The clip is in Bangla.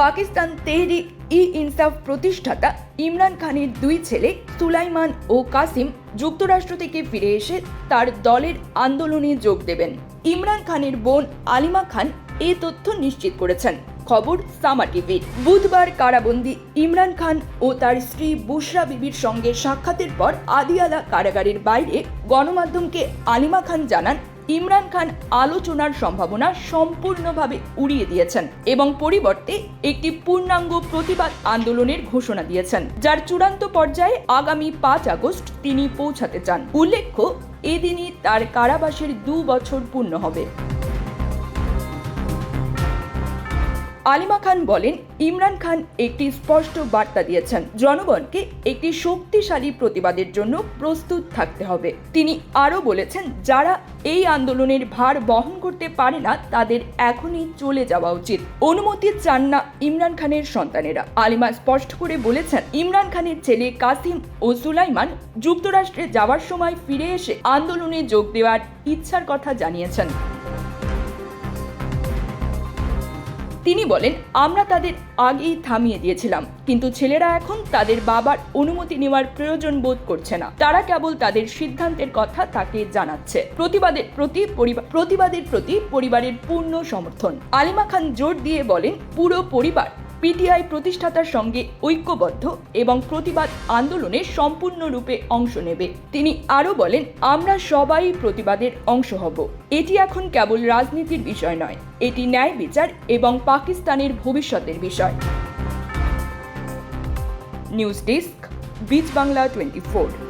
পাকিস্তান তেহরিক ই ইনসাফ প্রতিষ্ঠাতা ইমরান খানের দুই ছেলে সুলাইমান ও কাসিম যুক্তরাষ্ট্র থেকে ফিরে এসে তার দলের আন্দোলনে যোগ দেবেন। ইমরান খানের বোন আলিমা খান এ তথ্য নিশ্চিত করেছেন। খবর সামা টিভির বুধবার কারাবন্দি ইমরান খান ও তার স্ত্রী বুশরা বিবির সঙ্গে সাক্ষাতের পর আদিয়ালা কারাগারের বাইরে গণমাধ্যমকে আলিমা খান জানান ইমরান খান আলোচনার সম্ভাবনা সম্পূর্ণভাবে উড়িয়ে দিয়েছেন এবং পরিবর্তে একটি পূর্ণাঙ্গ প্রতিবাদ আন্দোলনের ঘোষণা দিয়েছেন, যার চূড়ান্ত পর্যায়ে আগামী পাঁচ আগস্ট তিনি পৌঁছাতে চান। উল্লেখ্য, এদিনই তার কারাবাসের দু বছর পূর্ণ হবে। আলিমা খান বলেন, ইমরান খান একটি স্পষ্ট বার্তা দিয়েছেন, জনগণকে একটি শক্তিশালী প্রতিবাদের জন্য প্রস্তুত থাকতে হবে। তিনি আরও বলেছেন, যারা এই আন্দোলনের ভার বহন করতে পারে না, তাদের এখনই চলে যাওয়া উচিত। অনুমতি চান না ইমরান খানের সন্তানেরা। আলিমা স্পষ্ট করে বলেছেন, ইমরান খানের ছেলে কাসিম ও সুলাইমান যুক্তরাষ্ট্রে যাওয়ার সময় ফিরে এসে আন্দোলনে যোগ দেওয়ার ইচ্ছার কথা জানিয়েছেন। তিনি বলেন, আমরা তাদের আগেই থামিয়ে দিয়েছিলাম, কিন্তু ছেলেরা এখন তাদের বাবার অনুমতি নেওয়ার প্রয়োজন বোধ করছে না। তারা কেবল তাদের সিদ্ধান্তের কথা তাকে জানাচ্ছে। প্রতিবাদের প্রতি প্রতিবাদের প্রতি পরিবারের পূর্ণ সমর্থন। আলিমা খান জোর দিয়ে বলেন, পুরো পরিবার পিটিআই প্রতিষ্ঠাতার সঙ্গে ঐক্যবদ্ধ এবং প্রতিবাদ আন্দোলনে সম্পূর্ণরূপে অংশ নেবে। তিনি আরও বলেন, আমরা সবাই প্রতিবাদের অংশ হব। এটি এখন কেবল রাজনীতির বিষয় নয়। এটি ন্যায় বিচার এবং পাকিস্তানের ভবিষ্যতের বিষয়। নিউজ ডেস্ক বিচ বাংলা টোয়েন্টি ফোর।